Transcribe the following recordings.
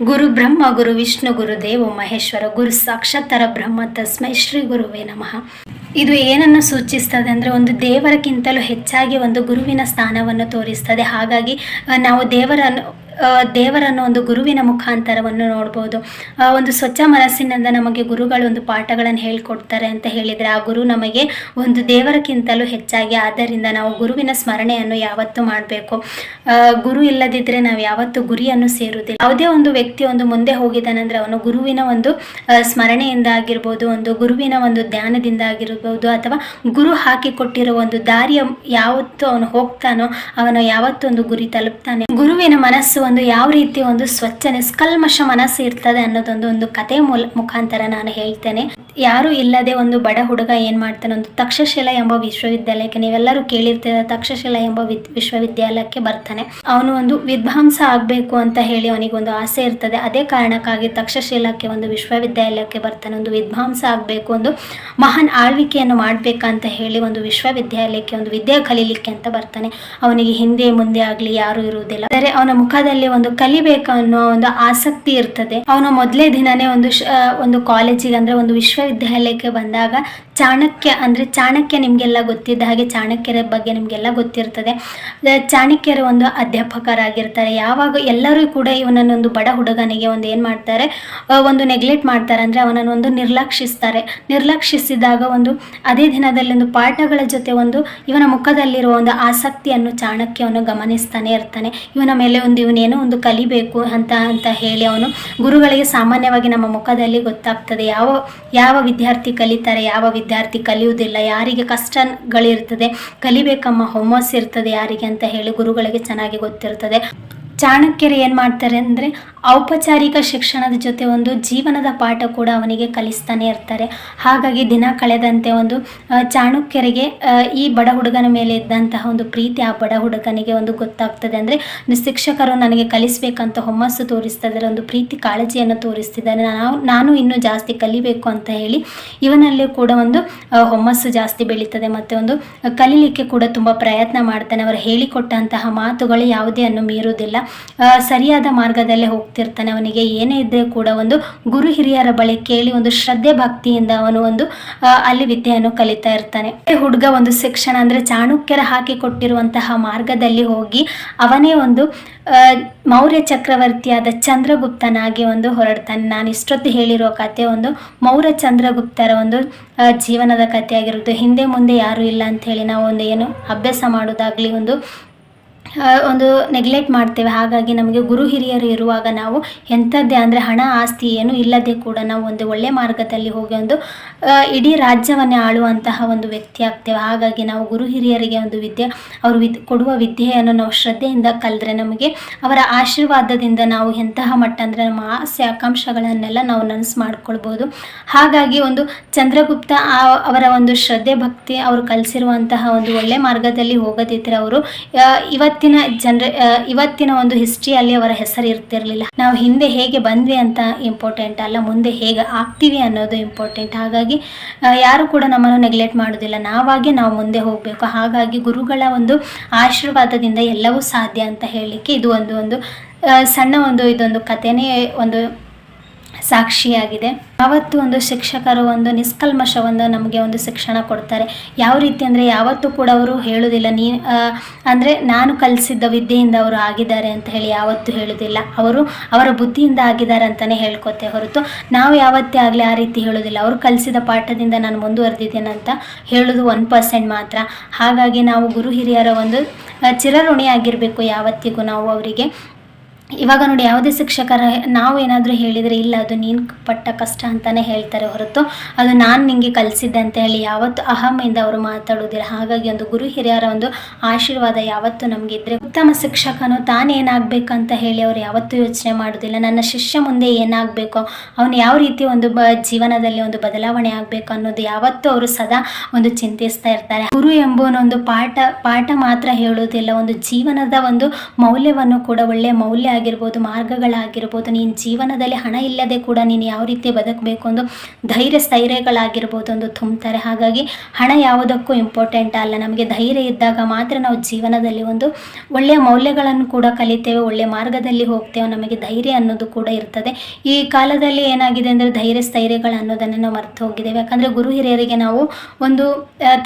ಗುರು ಬ್ರಹ್ಮ, ಗುರು ವಿಷ್ಣು, ಗುರು ದೇವ, ಮಹೇಶ್ವರ, ಗುರು ಸಾಕ್ಷಾತ್ತರ ಬ್ರಹ್ಮ ತಸ್ಮೈ ಶ್ರೀ ಗುರುವೇ ನಮಃ. ಇದು ಏನನ್ನು ಸೂಚಿಸ್ತದೆ ಅಂದರೆ ಒಂದು ದೇವರಕ್ಕಿಂತಲೂ ಹೆಚ್ಚಾಗಿ ಒಂದು ಗುರುವಿನ ಸ್ಥಾನವನ್ನು ತೋರಿಸ್ತದೆ. ಹಾಗಾಗಿ, ನಾವು ದೇವರನ್ನು ದೇವರನ್ನು ಒಂದು ಗುರುವಿನ ಮುಖಾಂತರವನ್ನು ನೋಡ್ಬೋದು. ಒಂದು ಸ್ವಚ್ಛ ಮನಸ್ಸಿನಿಂದ ನಮಗೆ ಗುರುಗಳು ಒಂದು ಪಾಠಗಳನ್ನು ಹೇಳ್ಕೊಡ್ತಾರೆ ಅಂತ ಹೇಳಿದರೆ ಆ ಗುರು ನಮಗೆ ಒಂದು ದೇವರಕ್ಕಿಂತಲೂ ಹೆಚ್ಚಾಗಿ ಆದ್ದರಿಂದ ನಾವು ಗುರುವಿನ ಸ್ಮರಣೆಯನ್ನು ಯಾವತ್ತೂ ಮಾಡಬೇಕು. ಗುರು ಇಲ್ಲದಿದ್ದರೆ ನಾವು ಯಾವತ್ತೂ ಗುರಿಯನ್ನು ಸೇರುವುದಿಲ್ಲ. ಯಾವುದೇ ಒಂದು ವ್ಯಕ್ತಿ ಒಂದು ಮುಂದೆ ಹೋಗಿದ್ದಾನಂದ್ರೆ ಅವನು ಗುರುವಿನ ಒಂದು ಸ್ಮರಣೆಯಿಂದ ಆಗಿರ್ಬೋದು, ಒಂದು ಗುರುವಿನ ಒಂದು ಧ್ಯಾನದಿಂದ ಆಗಿರ್ಬೋದು ಅಥವಾ ಗುರು ಹಾಕಿಕೊಟ್ಟಿರೋ ಒಂದು ದಾರಿಯ ಯಾವತ್ತು ಅವನು ಹೋಗ್ತಾನೋ ಅವನು ಯಾವತ್ತೊಂದು ಗುರಿ ತಲುಪ್ತಾನೆ. ಗುರುವಿನ ಮನಸ್ಸು ಒಂದು ಯಾವ ರೀತಿ ಒಂದು ಸ್ವಚ್ಛನೆ ಸ್ಕಲ್ಮಶ ಮನಸ್ಸು ಇರ್ತದೆ ಅನ್ನೋದೊಂದು ಒಂದು ಕತೆ ಮೂಲ ಮುಖಾಂತರ ನಾನು ಹೇಳ್ತೇನೆ. ಯಾರು ಇಲ್ಲದೆ ಒಂದು ಬಡ ಹುಡುಗ ಏನ್ ಮಾಡ್ತಾನೆ? ಒಂದು ತಕ್ಷಶಿಲ ಎಂಬ ವಿಶ್ವವಿದ್ಯಾಲಯಕ್ಕೆ ನೀವೆಲ್ಲರೂ ಕೇಳಿರ್ತೀರ, ತಕ್ಷಶಿಲ ಎಂಬ ವಿದ್- ವಿಶ್ವವಿದ್ಯಾಲಯಕ್ಕೆ ಬರ್ತಾನೆ. ಅವನು ಒಂದು ವಿದ್ವಾಂಸ ಆಗ್ಬೇಕು ಅಂತ ಹೇಳಿ ಅವನಿಗೆ ಒಂದು ಆಸೆ ಇರ್ತದೆ. ಅದೇ ಕಾರಣಕ್ಕಾಗಿ ತಕ್ಷಶಿಲಕ್ಕೆ ಒಂದು ವಿಶ್ವವಿದ್ಯಾಲಯಕ್ಕೆ ಬರ್ತಾನೆ. ಒಂದು ವಿದ್ವಾಂಸ ಆಗಬೇಕು, ಒಂದು ಮಹಾನ್ ಆಳ್ವಿಕೆಯನ್ನು ಮಾಡ್ಬೇಕಂತ ಹೇಳಿ ಒಂದು ವಿಶ್ವವಿದ್ಯಾಲಯಕ್ಕೆ, ಒಂದು ವಿದ್ಯೆ ಕಲೀಲಿಕ್ಕೆ ಅಂತ ಬರ್ತಾನೆ. ಅವನಿಗೆ ಹಿಂದೆ ಮುಂದೆ ಆಗ್ಲಿ ಯಾರು ಇರುವುದಿಲ್ಲ. ಆದರೆ ಅವನ ಮುಖದಲ್ಲಿ ಒಂದು ಕಲಿಬೇಕು ಅನ್ನೋ ಒಂದು ಆಸಕ್ತಿ ಇರ್ತದೆ. ಅವನು ಮೊದಲೇ ದಿನನೇ ಒಂದು ಒಂದು ಕಾಲೇಜಿಗೆ ಅಂದ್ರೆ ಒಂದು ವಿಶ್ವವಿದ್ಯಾಲಯಕ್ಕೆ ಬಂದಾಗ ಚಾಣಕ್ಯ ಅಂದ್ರೆ ಚಾಣಕ್ಯ ನಿಮ್ಗೆಲ್ಲ ಗೊತ್ತಿದ್ದ ಹಾಗೆ ಚಾಣಕ್ಯರ ಬಗ್ಗೆ ನಿಮ್ಗೆಲ್ಲ ಗೊತ್ತಿರ್ತದೆ. ಚಾಣಕ್ಯರ ಒಂದು ಅಧ್ಯಾಪಕರಾಗಿರ್ತಾರೆ. ಯಾವಾಗ ಎಲ್ಲರೂ ಕೂಡ ಇವನನ್ನೊಂದು ಬಡ ಹುಡುಗನಿಗೆ ಒಂದು ಏನ್ ಮಾಡ್ತಾರೆ ಒಂದು ನೆಗ್ಲೆಕ್ಟ್ ಮಾಡ್ತಾರೆ ಅಂದ್ರೆ ಅವನನ್ನು ಒಂದು ನಿರ್ಲಕ್ಷಿಸ್ತಾರೆ. ನಿರ್ಲಕ್ಷಿಸಿದಾಗ ಒಂದು ಅದೇ ದಿನದಲ್ಲಿ ಒಂದು ಪಾಠಗಳ ಜೊತೆ ಒಂದು ಇವನ ಮುಖದಲ್ಲಿರುವ ಒಂದು ಆಸಕ್ತಿಯನ್ನು ಚಾಣಕ್ಯವನ್ನು ಗಮನಿಸ್ತಾನೆ ಇರ್ತಾನೆ. ಇವನ ಮೇಲೆ ಒಂದು ಇವನೇನೋ ಒಂದು ಕಲಿಬೇಕು ಅಂತ ಅಂತ ಹೇಳಿ ಅವನು ಗುರುಗಳಿಗೆ ಸಾಮಾನ್ಯವಾಗಿ ನಮ್ಮ ಮುಖದಲ್ಲಿ ಗೊತ್ತಾಗ್ತದೆ. ಯಾವ ಯಾವ ವಿದ್ಯಾರ್ಥಿ ಕಲಿತಾರೆ, ಯಾವ ವಿದ್ಯಾರ್ಥಿ ಕಲಿಯುವುದಿಲ್ಲ, ಯಾರಿಗೆ ಕಷ್ಟಗಳಿರ್ತದೆ, ಕಲಿಬೇಕಮ್ಮ ಹೋಮಸ್ ಇರ್ತದೆ ಯಾರಿಗೆ ಅಂತ ಹೇಳಿ ಗುರುಗಳಿಗೆ ಚೆನ್ನಾಗಿ ಗೊತ್ತಿರ್ತದೆ. ಚಾಣಕ್ಯರು ಏನು ಮಾಡ್ತಾರೆ ಅಂದರೆ ಔಪಚಾರಿಕ ಶಿಕ್ಷಣದ ಜೊತೆ ಒಂದು ಜೀವನದ ಪಾಠ ಕೂಡ ಅವನಿಗೆ ಕಲಿಸ್ತಾನೆ ಇರ್ತಾರೆ. ಹಾಗಾಗಿ ದಿನ ಕಳೆದಂತೆ ಒಂದು ಚಾಣಕ್ಯರಿಗೆ ಈ ಬಡ ಹುಡುಗನ ಮೇಲೆ ಇದ್ದಂತಹ ಒಂದು ಪ್ರೀತಿ ಆ ಬಡ ಹುಡುಗನಿಗೆ ಒಂದು ಗೊತ್ತಾಗ್ತದೆ. ಅಂದರೆ ಶಿಕ್ಷಕರು ನನಗೆ ಕಲಿಸ್ಬೇಕಂತ ಹುಮ್ಮಸ್ಸು ತೋರಿಸ್ತಿದ್ದಾರೆ, ಒಂದು ಪ್ರೀತಿ ಕಾಳಜಿಯನ್ನು ತೋರಿಸ್ತಿದ್ದಾರೆ. ನಾವು ನಾನು ಇನ್ನೂ ಜಾಸ್ತಿ ಕಲಿಬೇಕು ಅಂತ ಹೇಳಿ ಇವನಲ್ಲಿ ಕೂಡ ಒಂದು ಹೊಮ್ಮಸ್ಸು ಜಾಸ್ತಿ ಬೆಳೀತದೆ. ಮತ್ತು ಒಂದು ಕಲೀಲಿಕ್ಕೆ ಕೂಡ ತುಂಬ ಪ್ರಯತ್ನ ಮಾಡ್ತಾನೆ. ಅವರು ಹೇಳಿಕೊಟ್ಟಂತಹ ಮಾತುಗಳು ಯಾವುದೇ ಅನ್ನು ಮೀರುವುದಿಲ್ಲ. ಸರಿಯಾದ ಮಾರ್ಗದಲ್ಲೇ ಹೋಗ್ತಿರ್ತಾನೆ ಅವನಿಗೆ ಏನೇ ಇದ್ದರೆ ಕೂಡ ಒಂದು ಗುರು ಹಿರಿಯರ ಬಳಿ ಕೇಳಿ ಒಂದು ಶ್ರದ್ಧೆ ಭಕ್ತಿಯಿಂದ ಅವನು ಒಂದು ಅಲ್ಲಿ ವಿದ್ಯೆಯನ್ನು ಕಲಿತಾ ಇರ್ತಾನೆ. ಹುಡುಗ ಒಂದು ಶಿಕ್ಷಣ ಅಂದ್ರೆ ಚಾಣಕ್ಯರ ಹಾಕಿಕೊಟ್ಟಿರುವಂತಹ ಮಾರ್ಗದಲ್ಲಿ ಹೋಗಿ ಅವನೇ ಒಂದು ಮೌರ್ಯ ಚಕ್ರವರ್ತಿಯಾದ ಚಂದ್ರಗುಪ್ತನಾಗಿ ಒಂದು ಹೊರಡ್ತಾನೆ. ನಾನು ಇಷ್ಟೊತ್ತು ಹೇಳಿರೋ ಕತೆ ಒಂದು ಮೌರ್ಯ ಚಂದ್ರಗುಪ್ತರ ಒಂದು ಜೀವನದ ಕಥೆ ಆಗಿರುತ್ತೆ. ಹಿಂದೆ ಮುಂದೆ ಯಾರು ಇಲ್ಲ ಅಂತ ಹೇಳಿ ನಾವು ಒಂದು ಏನು ಅಭ್ಯಾಸ ಮಾಡೋದಾಗ್ಲಿ ಒಂದು ಒಂದು ನೆಗ್ಲೆಕ್ಟ್ ಮಾಡ್ತೇವೆ. ಹಾಗಾಗಿ ನಮಗೆ ಗುರು ಹಿರಿಯರು ಇರುವಾಗ ನಾವು ಎಂಥದ್ದೇ ಅಂದರೆ ಹಣ ಆಸ್ತಿ ಏನು ಇಲ್ಲದೆ ಕೂಡ ನಾವು ಒಂದು ಒಳ್ಳೆಯ ಮಾರ್ಗದಲ್ಲಿ ಹೋಗಿ ಒಂದು ಇಡೀ ರಾಜ್ಯವನ್ನೇ ಆಳುವಂತಹ ಒಂದು ವ್ಯಕ್ತಿ ಆಗ್ತೇವೆ. ಹಾಗಾಗಿ ನಾವು ಗುರು ಹಿರಿಯರಿಗೆ ಒಂದು ವಿದ್ಯೆ ಅವರು ವಿದ್ ಕೊಡುವ ವಿದ್ಯೆಯನ್ನು ನಾವು ಶ್ರದ್ಧೆಯಿಂದ ಕಲಿದ್ರೆ ನಮಗೆ ಅವರ ಆಶೀರ್ವಾದದಿಂದ ನಾವು ಎಂತಹ ಮಟ್ಟ ಅಂದರೆ ನಮ್ಮ ಆಸೆ ಆಕಾಂಕ್ಷೆಗಳನ್ನೆಲ್ಲ ನಾವು ನನಸು ಮಾಡ್ಕೊಳ್ಬೋದು. ಹಾಗಾಗಿ ಒಂದು ಚಂದ್ರಗುಪ್ತ ಅವರ ಒಂದು ಶ್ರದ್ಧೆ ಭಕ್ತಿ ಅವರು ಕಲಿಸಿರುವಂತಹ ಒಂದು ಒಳ್ಳೆ ಮಾರ್ಗದಲ್ಲಿ ಹೋಗದಿದ್ದರೆ ಅವರು ಆ, ಇವತ್ತಿನ ಜನರ ಇವತ್ತಿನ ಒಂದು ಹಿಸ್ಟ್ರಿಯಲ್ಲಿ ಅವರ ಹೆಸರು ಇರ್ತಿರ್ಲಿಲ್ಲ. ನಾವು ಹಿಂದೆ ಹೇಗೆ ಬಂದ್ವಿ ಅಂತ ಇಂಪಾರ್ಟೆಂಟ್ ಅಲ್ಲ, ಮುಂದೆ ಹೇಗೆ ಆಗ್ತೀವಿ ಅನ್ನೋದು ಇಂಪಾರ್ಟೆಂಟ್ ಹಾಗಾಗಿ ಯಾರು ಕೂಡ ನಮ್ಮನ್ನು ನೆಗ್ಲೆಕ್ಟ್ ಮಾಡೋದಿಲ್ಲ. ನಾವಾಗೆ ನಾವು ಮುಂದೆ ಹೋಗಬೇಕು. ಹಾಗಾಗಿ ಗುರುಗಳ ಒಂದು ಆಶೀರ್ವಾದದಿಂದ ಎಲ್ಲವೂ ಸಾಧ್ಯ ಅಂತ ಹೇಳಲಿಕ್ಕೆ ಇದು ಒಂದು ಒಂದು ಸಣ್ಣ ಒಂದು ಇದೊಂದು ಕಥೆನೇ ಒಂದು ಸಾಕ್ಷಿಯಾಗಿದೆ. ಯಾವತ್ತು ಒಂದು ಶಿಕ್ಷಕರು ಒಂದು ನಿಷ್ಕಲ್ಮಶವನ್ನು ನಮಗೆ ಒಂದು ಶಿಕ್ಷಣ ಕೊಡ್ತಾರೆ. ಯಾವ ರೀತಿ ಅಂದರೆ ಯಾವತ್ತೂ ಕೂಡ ಅವರು ಹೇಳುವುದಿಲ್ಲ ನೀ ಅಂದರೆ ನಾನು ಕಲಿಸಿದ್ದ ವಿದ್ಯೆಯಿಂದ ಅವರು ಆಗಿದ್ದಾರೆ ಅಂತ ಹೇಳಿ ಯಾವತ್ತೂ ಹೇಳುವುದಿಲ್ಲ ಅವರು ಅವರ ಬುದ್ಧಿಯಿಂದ ಆಗಿದ್ದಾರೆ ಅಂತಲೇ ಹೇಳ್ಕೊತೆ ಹೊರತು ನಾವು ಯಾವತ್ತೇ ಆಗಲಿ ಆ ರೀತಿ ಹೇಳೋದಿಲ್ಲ. ಅವರು ಕಲಿಸಿದ ಪಾಠದಿಂದ ನಾನು ಮುಂದುವರೆದಿದ್ದೇನೆ ಅಂತ ಹೇಳೋದು ಒನ್ ಪರ್ಸೆಂಟ್ ಮಾತ್ರ. ಹಾಗಾಗಿ ನಾವು ಗುರು ಹಿರಿಯರ ಒಂದು ಚಿರಋಣಿಯಾಗಿರಬೇಕು ಯಾವತ್ತಿಗೂ ನಾವು ಅವರಿಗೆ. ಇವಾಗ ನೋಡಿ ಯಾವುದೇ ಶಿಕ್ಷಕರ, ನಾವು ಏನಾದರೂ ಹೇಳಿದರೆ ಇಲ್ಲ, ಅದು ನೀನು ಪಟ್ಟ ಕಷ್ಟ ಅಂತಾನೆ ಹೇಳ್ತಾರೆ ಹೊರತು ಅದು ನಾನು ನಿಮಗೆ ಕಲಿಸಿದ್ದೆ ಅಂತ ಹೇಳಿ ಯಾವತ್ತು ಅಹಮಿಂದ ಅವರು ಮಾತಾಡೋದಿಲ್ಲ. ಹಾಗಾಗಿ ಒಂದು ಗುರು ಹಿರಿಯರ ಒಂದು ಆಶೀರ್ವಾದ ಯಾವತ್ತು ಇದ್ದರೆ ಉತ್ತಮ ಶಿಕ್ಷಕನು ತಾನೇನಾಗಬೇಕಂತ ಹೇಳಿ ಅವರು ಯಾವತ್ತೂ ಯೋಚನೆ ಮಾಡೋದಿಲ್ಲ. ನನ್ನ ಶಿಷ್ಯ ಮುಂದೆ ಏನಾಗಬೇಕು, ಅವನು ಯಾವ ರೀತಿ ಒಂದು ಜೀವನದಲ್ಲಿ ಒಂದು ಬದಲಾವಣೆ ಆಗಬೇಕು ಅನ್ನೋದು ಯಾವತ್ತೂ ಅವರು ಸದಾ ಒಂದು ಚಿಂತಿಸ್ತಾ ಇರ್ತಾರೆ. ಗುರು ಎಂಬುವನೊಂದು ಪಾಠ ಪಾಠ ಮಾತ್ರ ಹೇಳೋದಿಲ್ಲ, ಒಂದು ಜೀವನದ ಒಂದು ಮೌಲ್ಯವನ್ನು ಕೂಡ ಒಳ್ಳೆಯ ಮೌಲ್ಯ ಆಗಿರ್ಬೋದು, ಮಾರ್ಗಗಳಾಗಿರ್ಬೋದು, ನೀನು ಜೀವನದಲ್ಲಿ ಹಣ ಇಲ್ಲದೆ ಕೂಡ ನೀನು ಯಾವ ರೀತಿ ಬದುಕಬೇಕು ಒಂದು ಧೈರ್ಯ, ಸ್ಥೈರ್ಯಗಳಾಗಿರ್ಬೋದು ಒಂದು ತುಂಬ್ತಾರೆ. ಹಾಗಾಗಿ ಹಣ ಯಾವುದಕ್ಕೂ ಇಂಪಾರ್ಟೆಂಟ್ ಅಲ್ಲ. ನಮಗೆ ಧೈರ್ಯ ಇದ್ದಾಗ ಮಾತ್ರ ನಾವು ಜೀವನದಲ್ಲಿ ಒಂದು ಒಳ್ಳೆಯ ಮೌಲ್ಯಗಳನ್ನು ಕೂಡ ಕಲಿತೇವೆ, ಒಳ್ಳೆಯ ಮಾರ್ಗದಲ್ಲಿ ಹೋಗ್ತೇವೆ ನಮಗೆ ಧೈರ್ಯ ಅನ್ನೋದು ಕೂಡ ಇರ್ತದೆ. ಈ ಕಾಲದಲ್ಲಿ ಏನಾಗಿದೆ ಅಂದರೆ ಧೈರ್ಯ, ಸ್ಥೈರ್ಯಗಳು ಅನ್ನೋದನ್ನು ನಾವು ಮರ್ತು ಹೋಗಿದ್ದೇವೆ. ಯಾಕಂದರೆ ಗುರು ಹಿರಿಯರಿಗೆ ನಾವು ಒಂದು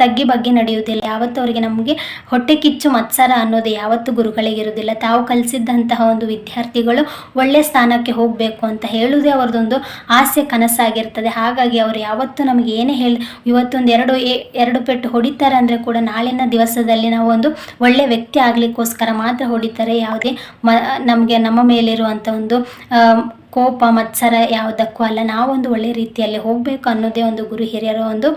ತಗ್ಗಿ ಬಗ್ಗೆ ನಡೆಯುವುದಿಲ್ಲ. ಯಾವತ್ತೂ ಅವರಿಗೆ ನಮಗೆ ಹೊಟ್ಟೆ ಕಿಚ್ಚು ಮತ್ಸರ ಅನ್ನೋದು ಯಾವತ್ತೂ ಗುರುಗಳಿಗೆ ಇರುವುದಿಲ್ಲ. ತಾವು ಕಲಿಸಿದ್ದಂತಹ ಒಂದು ವಿದ್ಯಾರ್ಥಿಗಳು ಒಳ್ಳೆಯ ಸ್ಥಾನಕ್ಕೆ ಹೋಗಬೇಕು ಅಂತ ಹೇಳುವುದೇ ಅವ್ರದ್ದೊಂದು ಆಸೆ ಕನಸಾಗಿರ್ತದೆ. ಹಾಗಾಗಿ ಅವರು ಯಾವತ್ತೂ ನಮಗೆ ಏನೇ ಹೇಳಿ, ಇವತ್ತೊಂದು ಎರಡು ಎರಡು ಪೆಟ್ಟು ಹೊಡಿತಾರೆ ಅಂದರೆ ಕೂಡ ನಾಳಿನ ದಿವಸದಲ್ಲಿ ನಾವು ಒಂದು ಒಳ್ಳೆಯ ವ್ಯಕ್ತಿ ಆಗಲಿಕ್ಕೋಸ್ಕರ ಮಾತ್ರ ಹೊಡಿತಾರೆ. ಯಾವುದೇ ಮ, ನಮಗೆ ನಮ್ಮ ಮೇಲಿರುವಂಥ ಒಂದು ಕೋಪ, ಮತ್ಸರ ಯಾವುದಕ್ಕೂ ಅಲ್ಲ. ನಾವೊಂದು ಒಳ್ಳೆ ರೀತಿಯಲ್ಲಿ ಹೋಗಬೇಕು ಅನ್ನೋದೇ ಒಂದು ಗುರು ಹಿರಿಯರ ಒಂದು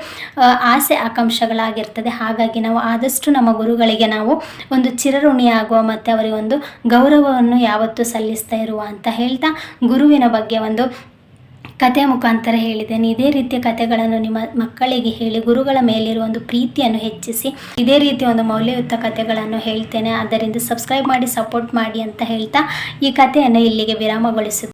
ಆಸೆ, ಆಕಾಂಕ್ಷೆಗಳಾಗಿರ್ತದೆ. ಹಾಗಾಗಿ ನಾವು ಆದಷ್ಟು ನಮ್ಮ ಗುರುಗಳಿಗೆ ನಾವು ಒಂದು ಚಿರಋಣಿಯಾಗುವ ಮತ್ತು ಅವರಿಗೆ ಒಂದು ಗೌರವವನ್ನು ಯಾವತ್ತೂ ಸಲ್ಲಿಸ್ತಾ ಇರುವ ಅಂತ ಹೇಳ್ತಾ ಗುರುವಿನ ಬಗ್ಗೆ ಒಂದು ಕಥೆಯ ಮುಖಾಂತರ ಹೇಳಿದ್ದೇನೆ. ಇದೇ ರೀತಿಯ ಕಥೆಗಳನ್ನು ನಿಮ್ಮ ಮಕ್ಕಳಿಗೆ ಹೇಳಿ, ಗುರುಗಳ ಮೇಲಿರುವ ಒಂದು ಪ್ರೀತಿಯನ್ನು ಹೆಚ್ಚಿಸಿ, ಇದೇ ರೀತಿಯ ಒಂದು ಮೌಲ್ಯಯುತ ಕಥೆಗಳನ್ನು ಹೇಳ್ತೇನೆ. ಆದ್ದರಿಂದ ಸಬ್ಸ್ಕ್ರೈಬ್ ಮಾಡಿ, ಸಪೋರ್ಟ್ ಮಾಡಿ ಅಂತ ಹೇಳ್ತಾ ಈ ಕಥೆಯನ್ನು ಇಲ್ಲಿಗೆ ವಿರಾಮಗೊಳಿಸುತ್ತೇನೆ.